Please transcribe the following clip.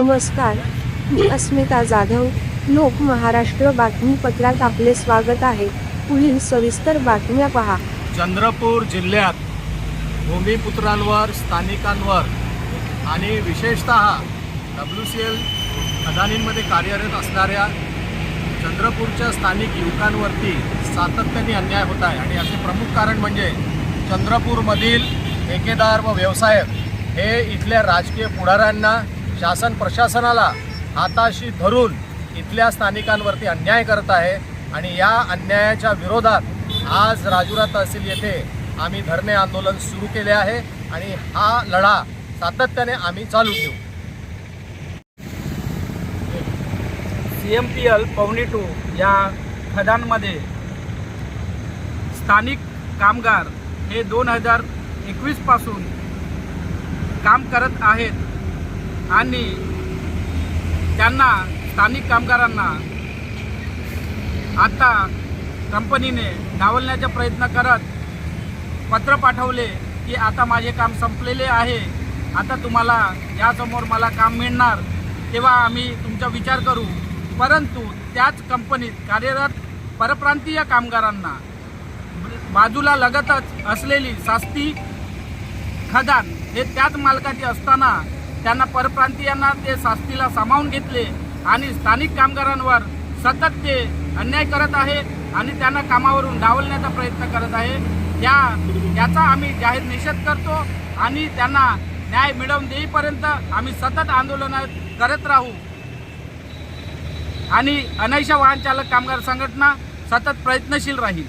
नमस्कार. मी अस्मिता जाधव. लोक महाराष्ट्र बातमीपत्रात आपले स्वागत आहे. पुढील सविस्तर बातम्या पहा. चंद्रपूर जिल्ह्यात भूमिपुत्रांवर स्थानिकांवर आणि विशेषत डब्ल्यू सी एल अदानींमध्ये कार्यरत असणाऱ्या चंद्रपूरच्या स्थानिक युवकांवरती सातत्याने अन्याय होत आहे. आणि याचे प्रमुख कारण म्हणजे चंद्रपूरमधील ठेकेदार व व्यवसायक हे इथल्या राजकीय पुढाऱ्यांना शासन प्रशासनाला हाताशी धरून इथल्या स्थानिकांवरती अन्याय करत आहे आणि या अन्यायाच्या विरोधात आज राजुरा तहसील येथे आम्ही धरणे आंदोलन सुरू केले आहे आणि हा लढा सातत्याने आम्ही चालू ठेवू. C M P L Pavni two या खदांमध्ये स्थानिक कामगार हे दोन हजार एकवीसपासून काम करत आहेत. आणि त्यांना स्थानिक कामगारांना आता कंपनीने डावलण्याचा प्रयत्न करत पत्र पाठवले की आता माझे काम संपलेले आहे. आता तुम्हाला यासमोर मला काम मिळणार तेव्हा आम्ही तुमचा विचार करू. परंतु त्याच कंपनीत कार्यरत परप्रांतीय कामगारांना बाजूला लगतच असलेली सास्ती खदान हे त्याच मालकाचे असताना त्यांना परप्रांतीयांना ते शास्तीला सामावून घेतले आणि स्थानिक कामगारांवर सतत ते अन्याय करत आहे आणि त्यांना कामावरून डावलण्याचा प्रयत्न करत आहे. या याचा आम्ही जाहीर निषेध करतो आणि त्यांना न्याय मिळवून देईपर्यंत आम्ही सतत आंदोलन करत राहू. आणि अनैशा वाहन चालक कामगार संघटना सतत प्रयत्नशील राहील.